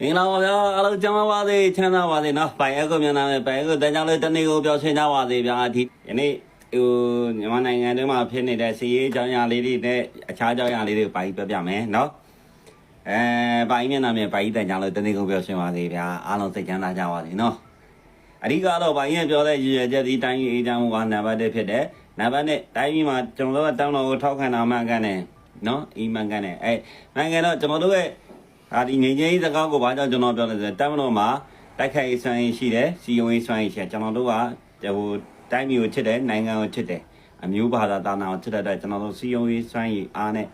မင်္ဂလာပါဗျာအားလုံးကျမ်းမာပါစေချမ်းသာပါစေနော်ပိုင်အကုမြန်မာနဲ့ပိုင်အကုတန်းကြောင့်လည်းတနေ့ကိုပြောရှင်းကြပါစေဗျာဒီယနေ့ဟိုမြန်မာနိုင်ငံတွင်းမှာဖြစ်နေတဲ့စီးရေးကြောင်းရာလေးတွေနဲ့အခြားကြောင်းရာလေးတွေကိုပိုင်ပြောပြမယ်နော်အဲပိုင်မျက်နှာနဲ့ပိုင်တန်းကြောင့်လည်းတနေ့ကိုပြောရှင်းပါစေဗျာအားလုံးစိတ်ချမ်းသာကြပါစေနော်အဓိကတော့ပိုင်ရဲ့ပြောတဲ့ရည်ရွယ်ချက်ဒီတိုင်းရေးအေးချမ်းမှုကနံပါတ်1ဖြစ်တယ်နံပါတ်2တိုင်းပြည်မှာကျွန်တော်တို့ကတောင်းတော်ကိုထောက်ခံတာမှန်ကန်တယ်နော်အီမှန်ကန်တယ်အဲမှန်ကန်တော့ကျွန်တော်တို့ရဲ့ အာဒီငိမ့်ငိမ့်စကားကိုဘာကြောင့်ကျွန်တော်ပြောလဲဆိုတော့တမ်မတော်မှာတိုက်ခိုက်ရေးဆွမ်းရည်ရှိတယ်စီယုံရေးဆွမ်းရည်ရှိတယ်ကျွန်တော်တို့ကဟိုတိုင်းမျိုးချစ်တယ်နိုင်ငံကိုချစ်တယ်အမျိုးဘာသာတာနာကိုချစ်တဲ့အတွက်ကျွန်တော်တို့စီယုံရေးဆွမ်းရည်အားနဲ့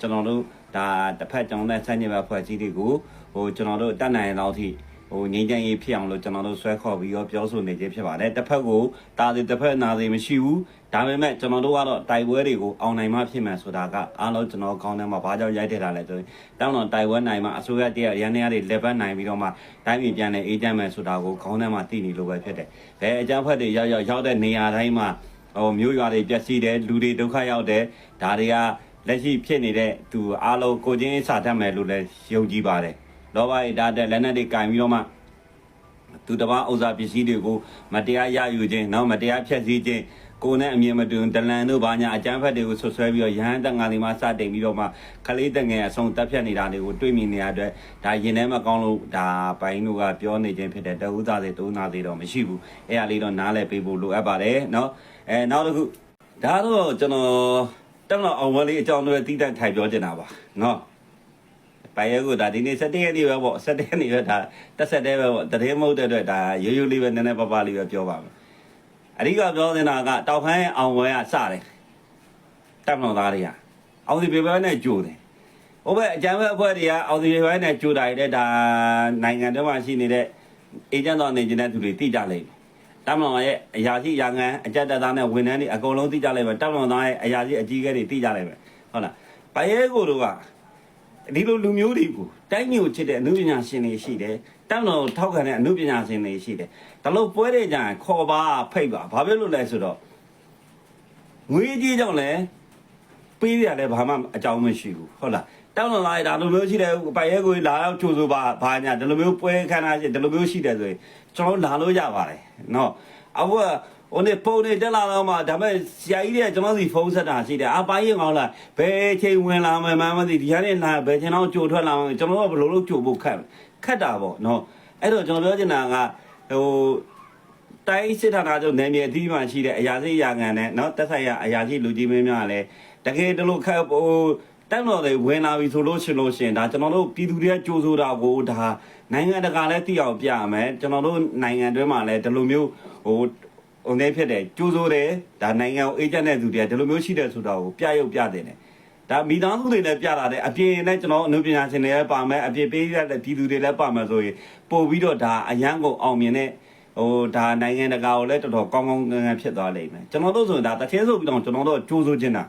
ကျွန်တော်တို့ဒါတစ်ဖက်ကျွန်တော်တို့ဆန်းကျင်ဘက်ဖွဲ့စည်းတွေကိုဟိုကျွန်တော်တို့တတ်နိုင်တဲ့လောက်ထိ ဟိုငိမ့်ချမ်းရေးဖြစ်အောင်လို့ကျွန်တော်တို့ဆွဲခေါ်ပြီးတော့ပြောဆိုနေခြင်းဖြစ်ပါတယ်တစ်ဖက်ကိုတာစီတစ်ဖက်နာစီမရှိဘူးဒါပေမဲ့ကျွန်တော်တို့ကတော့တိုက်ပွဲတွေကိုအောင်နိုင်မှဖြစ်မယ်ဆိုတာကအားလုံးကျွန်တော်ကောင်းတယ်မှာဘာကြောင့်ရိုက်ထည့်တာလဲဆိုရင်တောင်းတော့တိုက်ပွဲနိုင်မှအစိုးရတရရန်နေရတွေလက်ပတ်နိုင်ပြီးတော့မှတိုင်းပြည်ပြန်လဲအေးချမ်းမယ်ဆိုတာကိုခေါင်းထဲမှာသိနေလို့ပဲဖြစ်တယ်ဘယ်အကြမ်းဖက်တွေရောက်ရောက်ရောက်တဲ့နေရာတိုင်းမှာဟိုမျိုးရွာတွေပျက်စီးတယ်လူတွေဒုက္ခရောက်တယ်ဒါတွေကလက်ရှိဖြစ်နေတဲ့သူအားလုံးကိုချင်းစာတတ်မယ်လို့လည်းယုံကြည်ပါတယ် လောဘရဲ့ဒါတက်လက်နက်တွေကင်ပြီးတော့မှ သူတစ်ပါးဥစ္စာပစ္စည်းတွေကိုမတရားရယူခြင်းနောက်မတရားဖျက်ဆီးခြင်းကိုယ်နဲ့အမြင်မတူဒလန်တို့ဘာညာအကြမ်းဖက်တွေကိုဆွဆွဲပြီးတော့ရဟန်းတန်ဃာတွေမှာစတင်ပြီးတော့မှခလေးတငယ်အဆုံးတက်ဖြတ်နေတာတွေကိုတွေ့မြင်နေရတဲ့ဒါရင်ထဲမှာကောင်းလို့ဒါပိုင်းတို့ကပြောနေခြင်းဖြစ်တဲ့တဝုသားတွေတုံးသားတွေတော့မရှိဘူးအဲ့အလေးတော့နားလဲပေးဖို့လိုအပ်ပါတယ်เนาะအဲနောက်တစ်ခုဒါတော့ကျွန်တော်တက်တော့အောင်ဝလေးအကြောင်းတွေတီးတန့်ထိုင်ပြောချင်တာပါเนาะ ပိုင်ရဲကိုဒါဒီနေ့7ရက်နေ့ပဲပေါ့7ရက်နေ့ပဲဒါတက်ဆက်တဲ့ပဲပေါ့တရေမဟုတ်တဲ့အတွက်ဒါရိုးရိုးလေးပဲနည်းနည်းပပလေးပဲပြောပါမယ်အဓိကပြောနေတာကတောက်ခိုင်းအောင်ဝဲကစတယ်တပ်မတော်သားတွေကအောင်စီပေပဲနဲ့ကြိုတယ်ဟိုဘက်အကြမ်းဖက်အဖွဲ့တွေကအောင်စီပေပဲနဲ့ကြိုတာရတဲ့ဒါနိုင်ငံတော်မှာရှိနေတဲ့အေဂျင့်တော်နေကျင်တဲ့သူတွေတိကြလိမ့်မယ်တပ်မတော်ရဲ့အရာရှိရာငံအကြက်တက်သားနဲ့ဝန်ထမ်းတွေအကုန်လုံးတိကြလိမ့်မယ်တပ်မတော်သားရဲ့အရာရှိအကြီးအကဲတွေတိကြလိမ့်မယ်ဟုတ်လားပိုင်ရဲကိုတို့က ဒီလိုလူမျိုးတွေကိုတိုင်းမျိုးချစ်တဲ့အမှုပညာရှင်တွေရှိတယ်တန်းတော်ထောက်ခံတဲ့အမှုပညာရှင်တွေရှိတယ်ဒါလို့ပွဲတဲ့ကြရင်ခေါ်ပါဖိတ်ပါဘာဖြစ်လို့လဲဆိုတော့ငွေကြီးကြောင့်လဲပေးရတယ်ဘာမှအကြောင်းမရှိဘူးဟုတ်လားတောင်းတော်လာဒါလိုမျိုးရှိတယ်ပိုင်ရဲကိုလာတော့ကြိုးဆိုပါဘာညာဒီလိုမျိုးပွဲခန်းထားရှိဒီလိုမျိုးရှိတယ်ဆိုရင်ကျွန်တော်လာလို့ရပါတယ်နော်အခုက ဟိုနေပုံနေတက်လာတော့မှဒါပေမဲ့ဆရာကြီးတွေကကျွန်တော်စီဖုန်းဆက်တာရှိတယ်အပိုင်းရင်ကောင်းလားဘယ်ချိန်ဝင်လာမှမမသိဒီကနေလာဘယ်ချိန်တော့ကြိုထွက်လာမှကျွန်တော်တို့ကဘယ်လိုလုပ်ကြိုဖို့ခက်ခက်တာပေါ့နော်အဲ့တော့ကျွန်တော်ပြောချင်တာကဟိုတိုင်းစစ်ဌာနချုပ်နယ်မြေအသီးမှရှိတဲ့အရာစိရာငံနဲ့เนาะတက်ဆိုင်ရအရာရှိလူကြီးမင်းများကလည်းတကယ်တလို့ခက်ဟိုတက်တော်တွေဝင်လာပြီဆိုလို့ရှင်လို့ရှင်ဒါကျွန်တော်တို့ပြည်သူတွေကကြိုးဆိုတာကိုဒါနိုင်ငံတကာလည်းသိအောင်ပြရမယ်ကျွန်တော်တို့နိုင်ငံတွင်းမှာလည်းဒီလိုမျိုးဟို ဟိုနေဖြစ်တယ်ကျိုးစိုးတယ်ဒါနိုင်ငံကိုအေဂျင့်တဲ့သူတွေကဒီလိုမျိုးရှိတယ်ဆိုတာကိုပြရုပ်ပြတယ်တယ်ဒါမိသားစုတွေလည်းပြလာတယ်အပြင်နဲ့ကျွန်တော်အနုပညာရှင်တွေလည်းပါမယ်အပြင်ပေးရတဲ့ပြည်သူတွေလည်းပါမယ်ဆိုရင်ပို့ပြီးတော့ဒါအရန်ကိုအောင်မြင်တဲ့ဟိုဒါနိုင်ငံတကာကိုလည်းတော်တော်ကောင်းကောင်းငန်းငန်းဖြစ်သွားလိမ့်မယ်ကျွန်တော်တို့ဆိုရင်ဒါတခဲဆိုပြီးတော့ကျွန်တော်တို့ကြိုးစိုးခြင်းတာ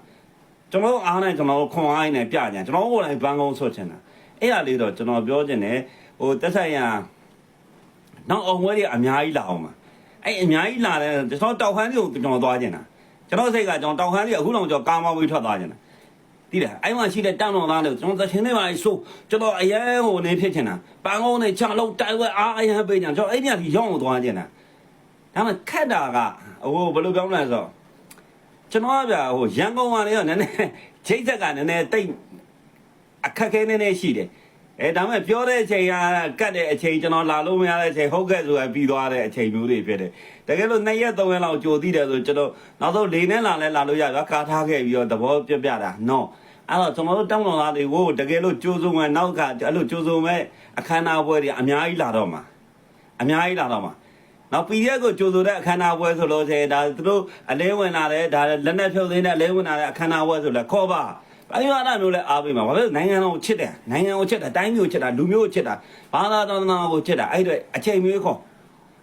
ကျွန်တော်တို့အားနဲ့ကျွန်တော်တို့ခွန်အားနဲ့ပြကြကျွန်တော်တို့ကိုယ်တိုင်ဘန်းကုန်းဆွတ်ခြင်းတာအဲ့ရလေးတော့ကျွန်တော်ပြောခြင်းတယ်ဟိုတက်ဆိုင်ရနောက်အောင်ဝဲတွေအများကြီးလာအောင်ပါ အဲ့အများကြီးလာတယ်ကျွန်တော်တောက်ခမ်းလေးကိုကျွန်တော်သွားခြင်းတာကျွန်တော်စိတ်ကကျွန်တော်တောက်ခမ်းလေးအခုတော့ကျွန်တော်ကာမောပြီးထွက်သွားခြင်းတာတိတယ်အဲ့မှာရှိတဲ့တန်တော်သားလေးကျွန်တော်သချင်းတွေပါဆိုကျွန်တော်အရန်ဟိုနေဖြစ်ခြင်းတာပန်းကုန်းနဲ့ချလုံးတိုင်ဝဲအားအရန်ပေးခြင်းကျွန်တော်အဲ့ညကြီးရောက်သွားခြင်းတာဒါမှခက်တာကဟိုဘယ်လိုပြောမလဲဆိုတော့ကျွန်တော်ကဗျာဟိုရန်ကုန်မှာလည်းနည်းနည်းချိတ်ဆက်ကနည်းနည်းတိတ်အခက်ခဲနည်းနည်းရှိတယ် အဲဒါမဲ့ပြောတဲ့အချိန်ကကတ်တဲ့အချိန်ကျွန်တော်လာလို့မရတဲ့အချိန်ဟုတ်ကဲ့ဆိုတာပြီးသွားတဲ့အချိန်မျိုးတွေဖြစ်တယ်တကယ်လို့2ရက်3ရက်လောက်ကြိုတည်တယ်ဆိုကျွန်တော်နောက်ဆုံးလေနဲ့လာလဲလာလို့ရကားထားခဲ့ပြီးတော့သဘောပြပြတာနော်အဲ့တော့ကျွန်တော်တို့တောင်းတော်သားတွေကိုတကယ်လို့ကြိုးစုံမဲ့နောက်ကအဲ့လိုကြိုးစုံမဲ့အခမ်းအနားပွဲတွေအများကြီးလာတော့မှာအများကြီးလာတော့မှာနောက် PDF ကိုကြိုဆိုတဲ့အခမ်းအနားပွဲဆိုလို့ရှိရင်ဒါသူတို့အလဲဝင်လာတယ်ဒါလက်နဲ့ဖြုတ်သိမ်းတဲ့အလဲဝင်လာတဲ့အခမ်းအနားပွဲဆိုလဲခေါ်ပါ အရင်ကမျိုးလဲအားပေးမှာဘာဖြစ်လို့နိုင်ငံတော်ကိုချစ်တယ်နိုင်ငံကိုချစ်တာတိုင်းမျိုးချစ်တာလူမျိုးကိုချစ်တာဘာသာတော်နာကိုချစ်တာအဲ့အတွက်အချိန်မျိုးခေါ်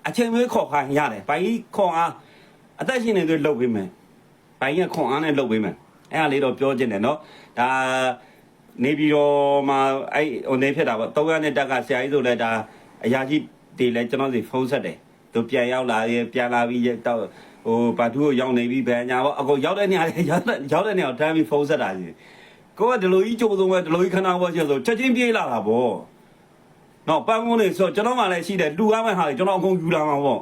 အချိန်မျိုးခေါ်ခိုင်းရတယ်ဘိုင်းခေါ်အားအသက်ရှင်နေသူလှုပ်ပေးမယ်ဘိုင်းကခေါ်အားနဲ့လှုပ်ပေးမယ်အဲ့ဒါလေးတော့ပြောချင်တယ်နော်ဒါနေပြီးတော့မှအဲ့ဟိုနေဖြစ်တာပေါ့၃ရက်နဲ့တက်ကဆရာကြီးဆိုလဲဒါအရာကြီးတွေလဲကျွန်တော်စီဖုန်းဆက်တယ်သူပြန်ရောက်လာရင်ပြန်လာပြီးတော့ဟိုဘာသူကိုရောက်နေပြီဘယ်ညာပေါ့အကုန်ရောက်တဲ့နေရာလေရောက်တဲ့ရောက်တဲ့နေရာကိုတန်းပြီးဖုန်းဆက်တာကြီး ကိုကဒီလိုကြီးကြိုးစုံပဲဒီလိုကြီးခဏဝတ်ချက်ဆိုချက်ချင်းပြေးလာတာဗောနော်ပန်းကုန်းနေဆိုကျွန်တော်မှလည်းရှိတယ်လူရမယ့်ဟာတွေကျွန်တော်အကုန်ယူလာမှာပေါ့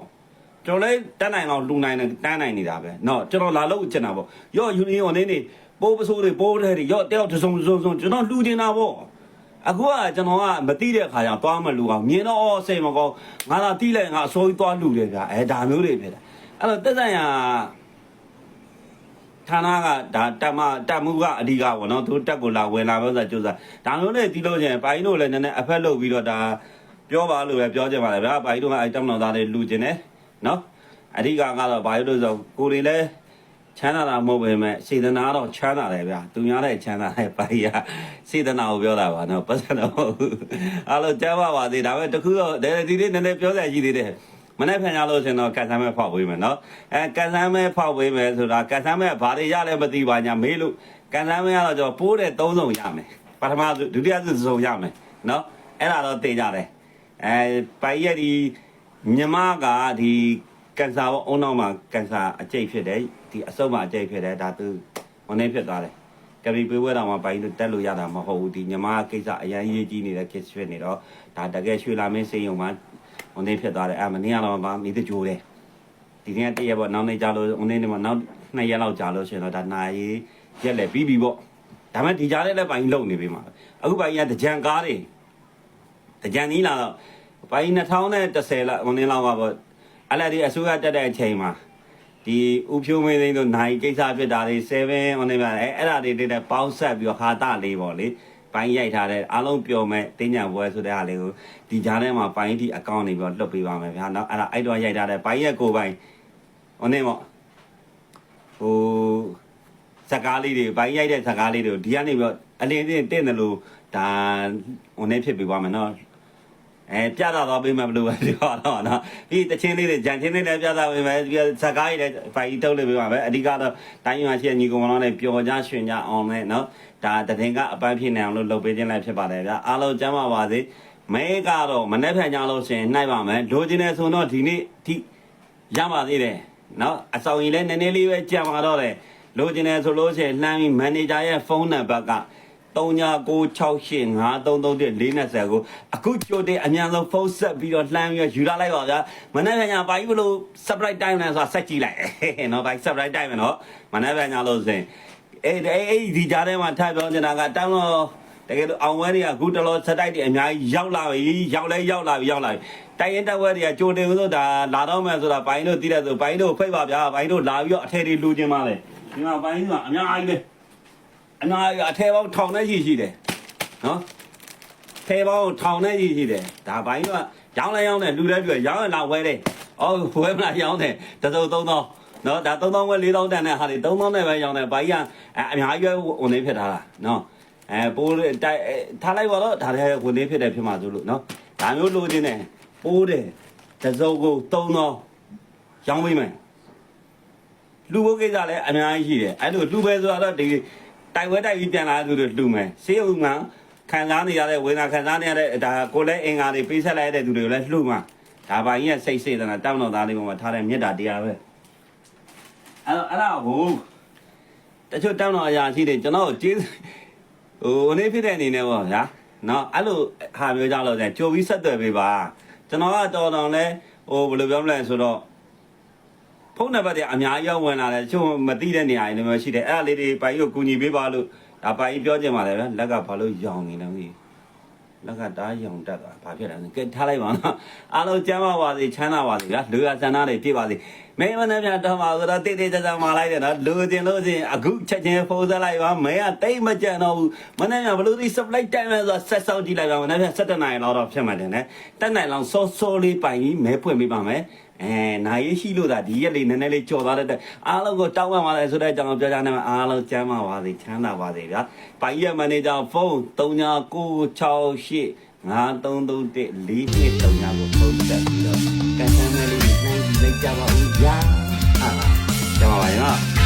ကျွန်တော်လည်းတန်းနိုင်အောင်လူနိုင်တယ်တန်းနိုင်နေတာပဲနော်ကျွန်တော်လာလို့ကျင်တာပေါ့ရော့ယူနီယွန်နေနေပိုးပစိုးတွေပိုးတဲ့တွေရော့တယောက်တစ်စုံတစ်စုံစုံကျွန်တော်လူကျင်တာပေါ့အခုကကျွန်တော်ကမတိတဲ့ခါကျသွားမလူအောင်မြင်တော့အော်စိတ်မကောင်းငါသာတိလိုက်ငါအစိုးကြီးသွားလူတယ်ဗျအဲဒါမျိုးတွေဖြစ်တယ်အဲ့တော့တက်ဆိုင်ရာ ဌာနကဒါတက်မတက်မှုကအဓိကပေါ့နော်သူတက်ကိုလာဝင်လာလို့ဆိုကြိုးစားဒါမျိုးနဲ့တီးလို့ချင်းပိုင်းတို့လည်းနည်းနည်းအဖက်လုပ်ပြီးတော့ဒါပြောပါလို့ပဲပြောချင်ပါတယ်ဗျာပိုင်းတို့ကအဲတောင်းတော်သားတွေလူကျင်တယ်နော်အဓိကကတော့ဘာလို့လဲဆိုကိုယ်တွေလည်းချမ်းသာတာမဟုတ်ပေမဲ့စေတနာတော့ချမ်းသာတယ်ဗျာသူများတဲ့ချမ်းသာတဲ့ပိုင်းကစေတနာကိုပြောတာပါနော်ပတ်စံတော့အားလုံးကြားပါပါသေးဒါပေမဲ့တခုတော့ဒီနေ့နည်းနည်းပြောစရာရှိသေးတယ် မနေ့ပြန်ရလို့ရှင်တော့ကန်ဆန်းမဲ့ဖောက်ပေးမယ်နော်အဲကန်ဆန်းမဲ့ဖောက်ပေးမယ်ဆိုတာကန်ဆန်းမဲ့ဘာတွေရလဲမသိပါညာမေးလို့ကန်ဆန်းမဲ့ကတော့ကျွန်တော်ပိုးတဲ့၃စုံရမယ်ပထမစုဒုတိယစုစုံရမယ်နော်အဲ့ဒါတော့သိကြတယ်အဲပိုင်ရက်ဒီမြမကဒီကန်ဆာဘောအုံနောက်မှာကန်ဆာအကျိတ်ဖြစ်တယ်ဒီအဆုတ်မှာအကျိတ်ဖြစ်တယ်ဒါသူဝန်နေဖြစ်သွားတယ်ကပီပေးဝဲတော်မှာပိုင်လို့တက်လို့ရတာမဟုတ်ဘူးဒီမြမကိစ္စအရန်ရေးကြီးနေတဲ့ case ဖြစ်နေတော့ဒါတကယ်ရွှေလာမင်းစိန်ုံမှာ ဟိုနေ့ဖြစ်သွားတယ်အဲ့မနေ့ကတော့ဗာမိတကြိုးတယ်ဒီနေ့တည့်ရပေါ့နောက်နေ့ကြာလို့ဟိုနေ့မှာနောက်နှစ်ရက်လောက်ကြာလို့ရှင်တော့ဒါနာရီရက်လက်ပြီးပြီပေါ့ဒါမှဒီကြားထဲလည်းပိုင်းလုံနေပြီမှာအခုပိုင်းကတကြံကားတွေတကြံနီးလာတော့ပိုင်း2010လောက်ဟိုနေ့လောက်ကပေါ့အဲ့လက်ဒီအစိုးရတက်တဲ့အချိန်မှာဒီဥဖြိုးမင်းသိန်းတို့နိုင်ကိစ္စဖြစ်တာတွေ7ဟိုနေ့မှာအဲ့အဲ့ဒါတွေတွေပေါင်းဆက်ပြီးတော့ဟာတာလေးပေါ့လေ ပိုင်းရိုက်ထားတဲ့အားလုံးပျော်မဲ့တင်းညာပွဲဆိုတဲ့ဟာလေးကိုဒီကြားထဲမှာပိုင်းဒီအကောင့်နေပြီးတော့လွတ်ပေးပါမယ်ဗျာနော်အဲ့ဒါအဲ့တော့ရိုက်ထားတဲ့ပိုင်းရဲ့ကိုပိုင်းဟိုနေ့ပေါ့ဟိုစကားလေးတွေပိုင်းရိုက်တဲ့စကားလေးတွေကိုဒီကနေပြီးတော့အလင်းတင်းတင့်တယ်လို့ဒါဟိုနေ့ဖြစ်ပြီးပါမယ်နော် အဲပြတာတော့ပေးမယ်ဘလို့ပဲပြောတော့နော်ဒီတချင်းလေးတွေဂျန်ချင်းလေးလည်းပြတာပေးမယ်ဒီစကားကြီးလည်းဖိုင်တုပ်လေးပေးပါမယ်အဓိကတော့တိုင်းရွာရှိတဲ့ညီကောင်မောင်နဲ့ပျော်ကြရွှင်ကြအောင်နဲ့နော်ဒါတရင်ကအပန်းဖြစ်နေအောင်လို့လုပ်ပေးခြင်းလည်းဖြစ်ပါတယ်ဗျာအားလုံးကျမ်းပါပါစေမဲကတော့မနေ့ဖြန်ကြလို့ရှင်နှိုက်ပါမယ်လိုချင်တယ်ဆိုတော့ဒီနေ့ဒီရပါသေးတယ်နော်အဆောင်ရင်လည်းနည်းနည်းလေးပဲကြံပါတော့တယ်လိုချင်တယ်ဆိုလို့ရှိရင်လှမ်းပြီးမန်နေဂျာရဲ့ဖုန်းနံပါတ်က 099665331420ကိုအခုကြိုတင်အမြန်ဆုံးဖုန်းဆက်ပြီးတော့လှမ်းပြီးယူလာလိုက်ပါဗျာမနေ့ကညဘာကြီးဘလို့ surprise time လဲဆိုတာဆက်ကြည့်လိုက်နော်ဘာကြီး surprise time နော်မနေ့ကညလို့ဆိုရင်အေးအေးအေးဒီကြားထဲမှာထပ်ပြောနေတာကတောင်းတော့တကယ်လို့အောင်ဝဲတွေကအခုတလောစတိုက်တွေအများကြီးရောက်လာပြီရောက်လဲရောက်လာပြီရောက်လာပြီတိုင်ရင်တက်ဝဲတွေကကြိုတင်လို့ဒါလာတော့မယ်ဆိုတာဘိုင်းတို့သိတဲ့ဆိုဘိုင်းတို့ဖိတ်ပါဗျာဘိုင်းတို့လာပြီးတော့အထည်တွေလူချင်းပါလေဒီမှာဘိုင်းကအများကြီးပဲ အနာအထဲပေါင်းထောင်နဲ့ရှိရှိတယ်နော်ထဲပေါင်းထောင်နဲ့ရှိရှိတယ်ဒါဘိုင်းကရောင်းလဲရောင်းတယ်လူလဲပြရောင်းရင်လာဝဲတယ်အော်ဝဲမလားရောင်းတယ်တစုံ3000နော်ဒါ3000ဝဲ4000တန်တဲ့ဟာတွေ3000နဲ့ပဲရောင်းတယ်ဘိုင်းကအများကြီးပဲဝင်နေဖြစ်ထားတာနော်အဲပိုးတိုက်ထားလိုက်ပါတော့ဒါလည်းဝင်နေဖြစ်တယ်ဖြစ်မှာဆိုလို့နော်ဒါမျိုးလိုချင်တယ်ပိုးတယ်တစုံကို3000ရောင်းပေးမယ်လူဘုတ်ကိစ္စလည်းအများကြီးရှိတယ်အဲ့လိုလူပဲဆိုတော့ဒီ တိုက်ဝဲတိုက်ပြီးပြန်လာသူတွေလူမယ်စေးဥမှန်ခံစားနေရတဲ့ဝေဒနာခံစားနေရတဲ့ဒါကိုလည်းအင်္ဂါတွေပေးဆက်လိုက်တဲ့သူတွေကိုလည်းလှုမှဒါပါကြီးရဲ့စိတ်စေတနာတောင်းတော်သားလေးပေါ်မှာထားတဲ့မေတ္တာတရားပဲအဲ့တော့အဲ့ဒါကိုတချို့တောင်းတော်အရာရှိတွေကျွန်တော်ကျေးဟိုအနေဖြစ်တဲ့အနေနဲ့ပေါ့ဗျာနော်အဲ့လိုဟာမျိုးကြောင့်လို့ဆိုကြိုပြီးဆက်သွယ်ပေးပါကျွန်တော်ကတော်တော်လဲဟိုဘယ်လိုပြောမလဲဆိုတော့ ဖုန်းနံပါတ်တွေအများကြီးဝင်လာတယ်ချို့မသိတဲ့နေရာတွေလည်းမရှိတယ်အဲ့ဒါလေးတွေပိုင်ကိုကူညီပေးပါလို့ဒါပိုင်ပြောချင်ပါတယ်ဗျလက်ကဘာလို့ယောင်နေလဲမသိလက်ကတားယောင်တက်တာဘာဖြစ်လဲကဲထားလိုက်ပါနော်အားလုံးကျမ်းပါပါစေချမ်းသာပါစေဗျလူရဆန္ဒတွေပြည့်ပါစေ မင်းမနဲ့ပြန်တော့မှာဆိုတော့တိတ်တိတ်ကြကြမှာလိုက်တယ်နော်လူချင်းလို့ချင်းအခုချက်ချင်းဖုန်းဆက်လိုက်ပါမင်းကတိတ်မကြံတော့ဘူးမနဲ့ပြန်ဘလို့ဒီ supply time လဲဆိုဆက်ဆောင်ကြည့်လိုက်ပါမနဲ့ပြန်7နိုင်လောက်တော့ဖြစ်မှတယ်နဲ့တက်နိုင်လောက်စောစောလေးပိုင်ကြီးမဲဖွင့်ပေးပါမယ်အဲနိုင်ရရှိလို့ဒါဒီရက်လေးနည်းနည်းလေးကြော်သွားတဲ့အားလုံးကိုတောင်းပန်ပါတယ်ဆိုတဲ့အကြောင်းကိုပြောကြနေမှာအားလုံးကျမ်းပါပါစေချမ်းသာပါစေဗျာ။ပိုင်ရက်မန်နေဂျာဖုန်း3996 5331 4239ကိုဖုန်းဆက်ပြီးတော့ ကန်ဆယ်မဲလေးနိုင်